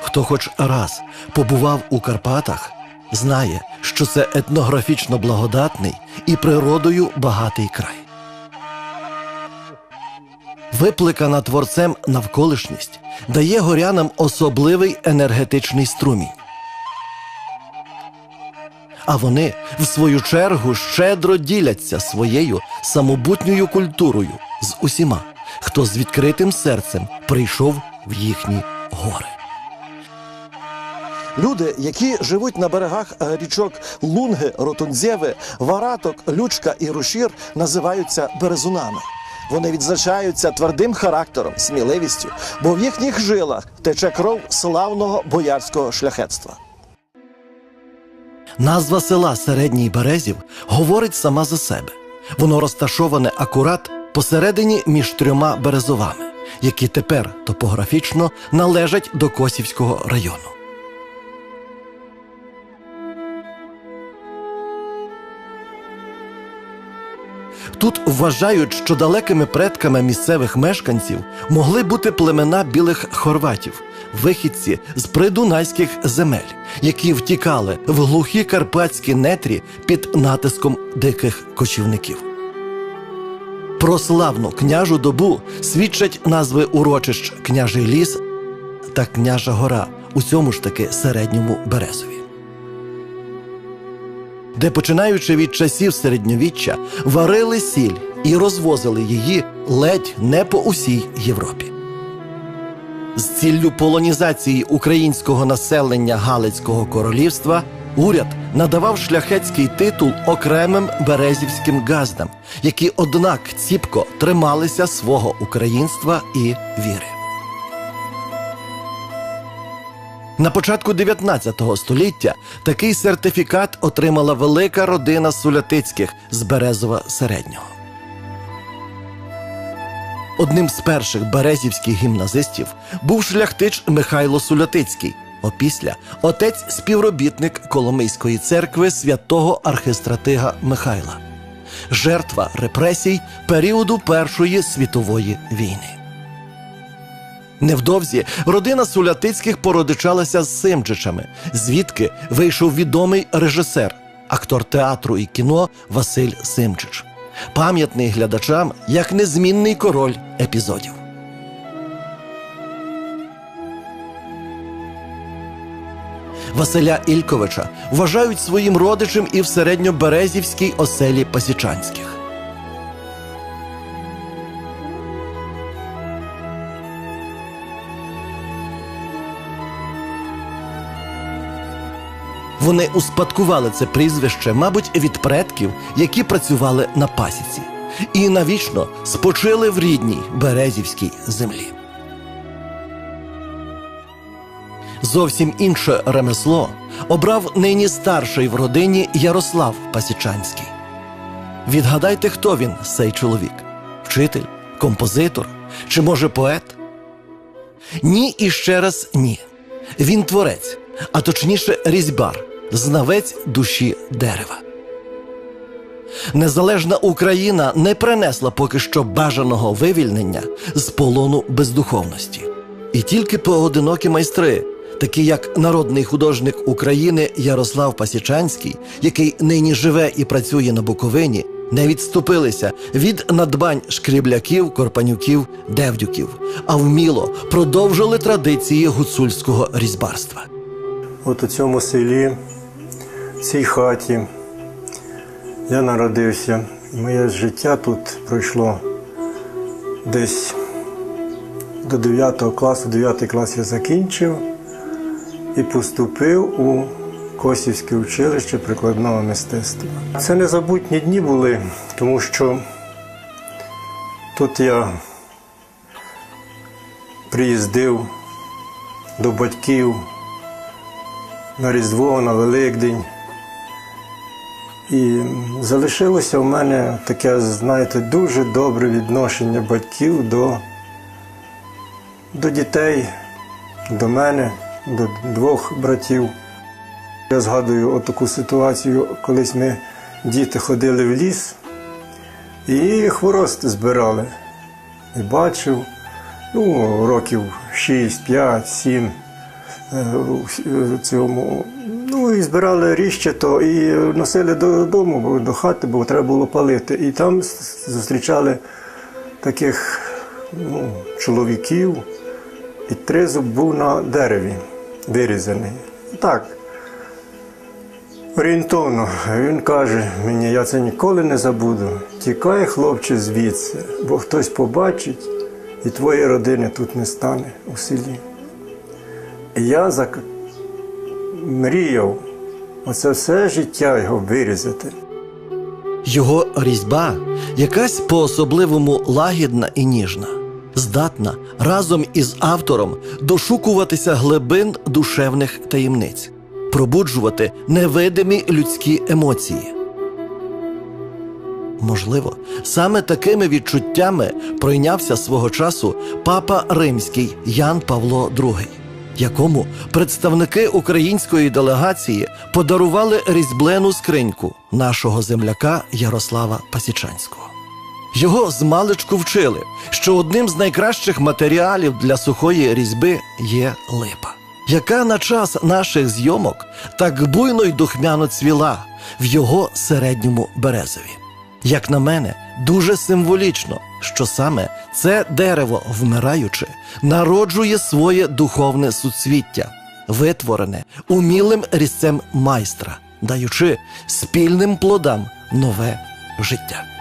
Хто хоч раз побував у Карпатах, знає, що це етнографічно благодатний і природою багатий край. Випликана творцем навколишність дає горянам особливий енергетичний струмінь. А вони, в свою чергу, щедро діляться своєю самобутньою культурою з усіма, хто з відкритим серцем прийшов в їхні гори. Люди, які живуть на берегах е, річок Лунги, Ротунзєви, Вараток, Лючка і Рушір, називаються березунами. Вони відзначаються твердим характером, сміливістю, бо в їхніх жилах тече кров славного боярського шляхетства. Назва села Середній Березів говорить сама за себе. Воно розташоване акурат посередині між трьома березовами, які тепер топографічно належать до Косівського району. Тут вважають, що далекими предками місцевих мешканців могли бути племена білих хорватів, вихідці з придунайських земель, які втікали в глухі карпатські нетрі під натиском диких кочівників. Про славну княжу добу свідчать назви урочищ Княжий ліс та Княжа гора у цьому ж таки середньому березові де, починаючи від часів середньовіччя, варили сіль і розвозили її ледь не по усій Європі. З ціллю полонізації українського населення Галицького королівства уряд надавав шляхетський титул окремим березівським газдам, які, однак, ціпко трималися свого українства і віри. На початку 19 століття такий сертифікат отримала велика родина Сулятицьких з Березова середнього. Одним з перших березівських гімназистів був шляхтич Михайло Сулятицький, опісля отець співробітник Коломийської церкви святого архистратига Михайла, жертва репресій періоду Першої світової війни. Невдовзі родина Сулятицьких породичалася з Симчичами, звідки вийшов відомий режисер, актор театру і кіно Василь Симчич, пам'ятний глядачам як незмінний король епізодів. Василя Ільковича вважають своїм родичем і в середньоберезівській оселі Пасічанських. Вони успадкували це прізвище, мабуть, від предків, які працювали на пасіці, і навічно спочили в рідній березівській землі. Зовсім інше ремесло обрав нині старший в родині Ярослав Пасічанський. Відгадайте, хто він, цей чоловік: вчитель, композитор чи, може, поет? Ні і ще раз ні. Він творець, а точніше різьбар, знавець душі дерева. Незалежна Україна не принесла поки що бажаного вивільнення з полону бездуховності. І тільки поодинокі майстри, такі як народний художник України Ярослав Пасічанський, який нині живе і працює на Буковині, не відступилися від надбань шкрібляків, корпанюків, девдюків, а вміло продовжили традиції гуцульського різьбарства. От у цьому селі, в цій хаті я народився. Моє життя тут пройшло десь до 9 класу, 9 клас я закінчив і поступив у Косівське училище прикладного мистецтва. Це незабутні дні були, тому що тут я приїздив до батьків на Різдво, на Великдень. І залишилося в мене таке, знаєте, дуже добре відношення батьків до, до дітей, до мене, до двох братів. Я згадую отаку ситуацію, колись ми діти ходили в ліс і хворост збирали. І бачив, ну, років 6, 5, 7 е, у цьому. Ну і збирали ріщето і носили додому, до хати, бо треба було палити. І там зустрічали таких ну, чоловіків, і тризуб був на дереві вирізаний. Так, орієнтовно. Він каже мені, я це ніколи не забуду. Тікай, хлопче, звідси, бо хтось побачить, і твоєї родини тут не стане у селі. І я. Мріяв оце все життя його вирізати. Його різьба якась по-особливому лагідна і ніжна, здатна разом із автором дошукуватися глибин душевних таємниць, пробуджувати невидимі людські емоції. Можливо, саме такими відчуттями пройнявся свого часу папа римський Ян Павло II, якому представники української делегації подарували різьблену скриньку нашого земляка Ярослава Пасічанського. Його змалечку вчили, що одним з найкращих матеріалів для сухої різьби є липа, яка на час наших зйомок так буйно й духмяно цвіла в його середньому березові. Як на мене, дуже символічно, що саме це дерево, вмираючи, народжує своє духовне суцвіття, витворене умілим різцем майстра, даючи спільним плодам нове життя.